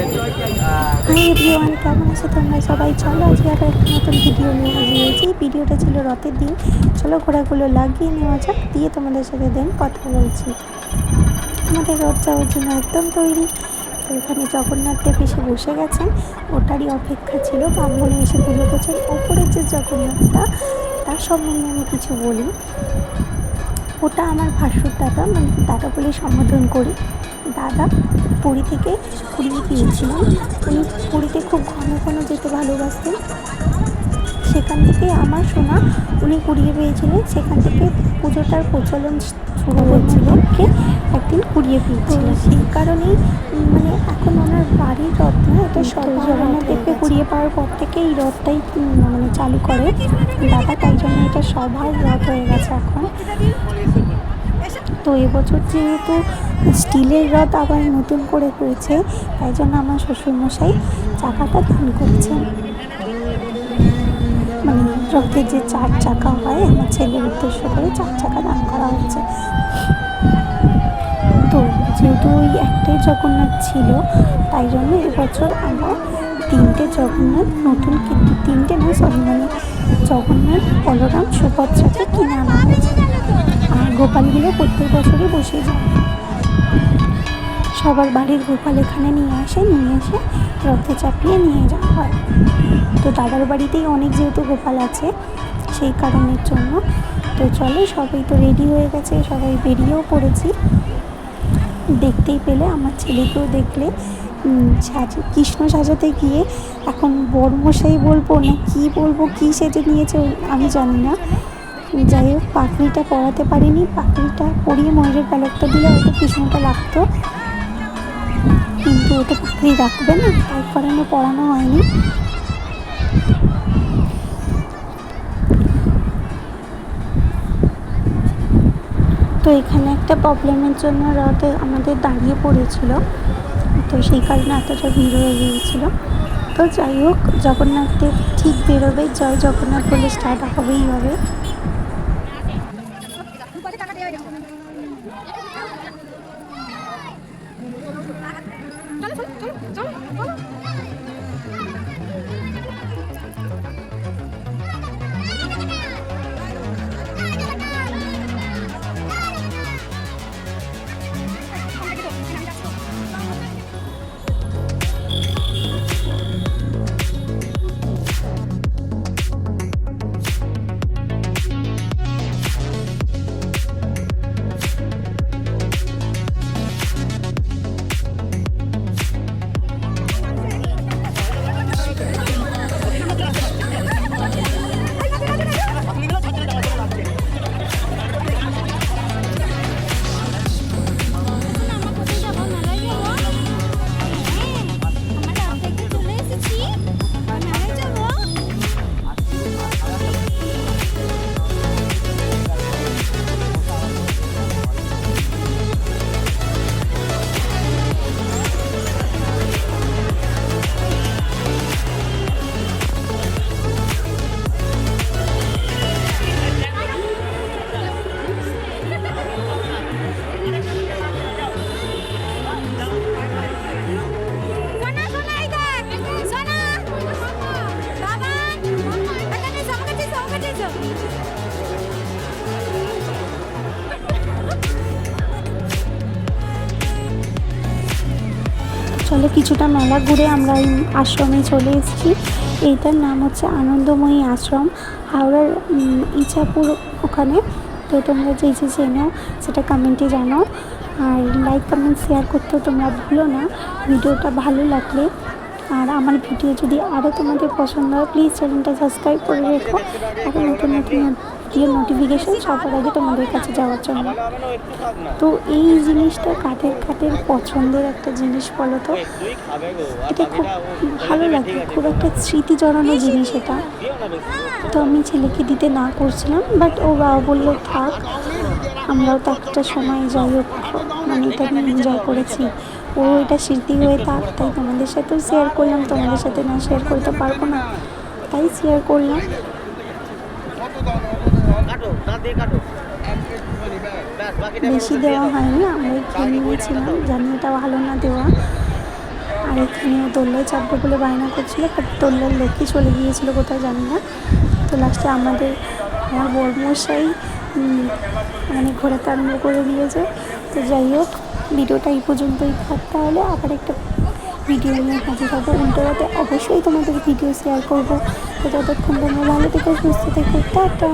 Hi everyone কেমন আছো তোমরা? সবাই চলো আজকে আবার একটা নতুন ভিডিও নিয়ে হয়েছি। ভিডিওটা ছিল রথের দিন। চলো ঘোড়াগুলো লাগিয়ে নেওয়া যাক, দিয়ে তোমাদের সাথে দেন কথা বলছি। আমাদের রথ যাওয়ার জন্য একদম তৈরি। তো এখানে জগন্নাথ দেব এসে বসে গেছেন। ওটারই অপেক্ষা ছিল। ব্রাহ্মণে এসে পুজো করছেন। ওপরের যে জগন্নাথটা, তার সম্বন্ধে আমি কিছু বলি। ওটা আমার ভাসুর দাদা মানে দাদা বলে সম্বোধন করি। দাদা পুরী থেকে পুরী গিয়েছিলেন। উনি পুরীতে খুব ঘন ঘন যেতে ভালোবাসতেন। সেখান থেকে আমার শোনা উনি কুড়িয়ে পেয়েছিলেন। সেখান থেকে পুজোটার প্রচলন শুরু হয়েছিল। কে একদিন কুড়িয়ে পেয়েছিলেন। সেই কারণেই মানে এখন ওনার বাড়ির রথ না এটা সবাই কুড়িয়ে পাওয়ার পর থেকে এই রথটাই মানে চালু করে। দাদা তাই জন্য এটা সবার রথ হয়ে গেছে এখন। তো এবছর যেহেতু স্টিলের রথ আবার নতুন করে করেছে তাই জন্য আমার শ্বশুরমশাই চাকাটা দান করছেন। মানে রথের যে চার চাকা হয়, আমার ছেলের উদ্দেশ্য করে চার চাকা দান করা হয়েছে। তো যেহেতু ওই একটাই জগন্নাথ ছিল, তাই জন্য এবছর আমরা তিনটে জগন্নাথ, নতুন কিন্তু তিনটে না সরি মানে জগন্নাথ, বলরাম, সুভদ্রাকে কিনে আনা হয়েছে। আর গোপালগুলো প্রত্যেক বছরই বসে যায়। সবার বাড়ির গোপাল এখানে নিয়ে আসে, নিয়ে এসে রথে চাপিয়ে নিয়ে যাওয়া হয়। তো দাদার বাড়িতেই অনেক যেহেতু গোপাল আছে, সেই কারণের জন্য তো চলো, সবাই তো রেডি হয়ে গেছে, সবাই বেরিয়েও পড়েছি। দেখতেই পেলে, আমার ছেলেকেও দেখলে। সাজ, কৃষ্ণ সাজাতে গিয়ে এখন বড়মশাই বলব না কি বলব, কী সেজে নিয়েছে আমি জানি না। যাই হোক পাখড়িটা পরাতে পারিনি পাখড়িটা পরিয়ে ময়ূরের প্যালেটটা দিলে হয়তো কৃষ্ণটা লাগতো। কিন্তু ওটা তো পাখড়ি রাখবে না তাই কারণে পড়ানো হয়নি। তো এখানে একটা প্রবলেমের জন্য রথে আমাদের দাঁড়িয়ে পড়েছিল। তো সেই কারণে এতটা ভিড় হয়ে গিয়েছিল। তো যাই হোক, জগন্নাথ দেব ঠিক বেরোবে, জয় জগন্নাথ বলে স্টার্ট হবেই হবে। চলো কিছুটা মেলা ঘুরে আমরা এই আশ্রমে চলে এসেছি। এইটার নাম হচ্ছে আনন্দময়ী আশ্রম। হাওড়ার উম, ইছাপুর ওখানে। তো তোমরা যে যে চেনো সেটা কমেন্টে জানাও আর লাইক কমেন্ট শেয়ার করতেও তোমরা ভুলো না। ভিডিওটা ভালো লাগলে আর আমার ভিডিও যদি আরও তোমাদের পছন্দ হয় প্লিজ চ্যানেলটা সাবস্ক্রাইব করে রেখো। আর নতুন নতুন দিয়ে নোটিফিকেশান সবার আগে তোমাদের কাছে যাওয়ার জন্য। তো এই জিনিসটা কাঠের কাঠের পছন্দের একটা জিনিস বলো তো? এটা খুব ভালো লাগে, খুব একটা স্মৃতি জড়ানো জিনিস এটা। তো আমি ছেলেকে দিতে না করছিলাম বাট ও বাবা বলল, থাক, আমরাও তো একটা সময় যাই হোক মানে এটা এনজয় করেছি। ও এটা স্মৃতি হয়ে থাক, তাই তোমাদের সাথেও শেয়ার করলাম, তোমাদের সাথে না শেয়ার করতে পারব না, তাই শেয়ার করলাম। বেশি দেওয়া হয়নি, আমরা খেয়ে নিয়েছিলাম জানি এটা ভালো না দেওয়া। আর এখানেও দোল্লায় চাপবে বলে বায়না করছিল, বাট দোল্লার লোকই চলে গিয়েছিল কোথায় জানি না। তো লাস্টে আমাদের আমার বর্মশাই মানে ঘোরাতে আরম্ভ করে দিয়েছে। তো যাই হোক ভিডিওটা এই পর্যন্তই থাক তাহলে আবার একটা ভিডিও নিয়ে হাজির হব। উল্টোতে অবশ্যই তোমাদের ভিডিও শেয়ার করব। তো ততক্ষণ তোমরা ভালো থেকে, সুস্থ থেকো, টাটা।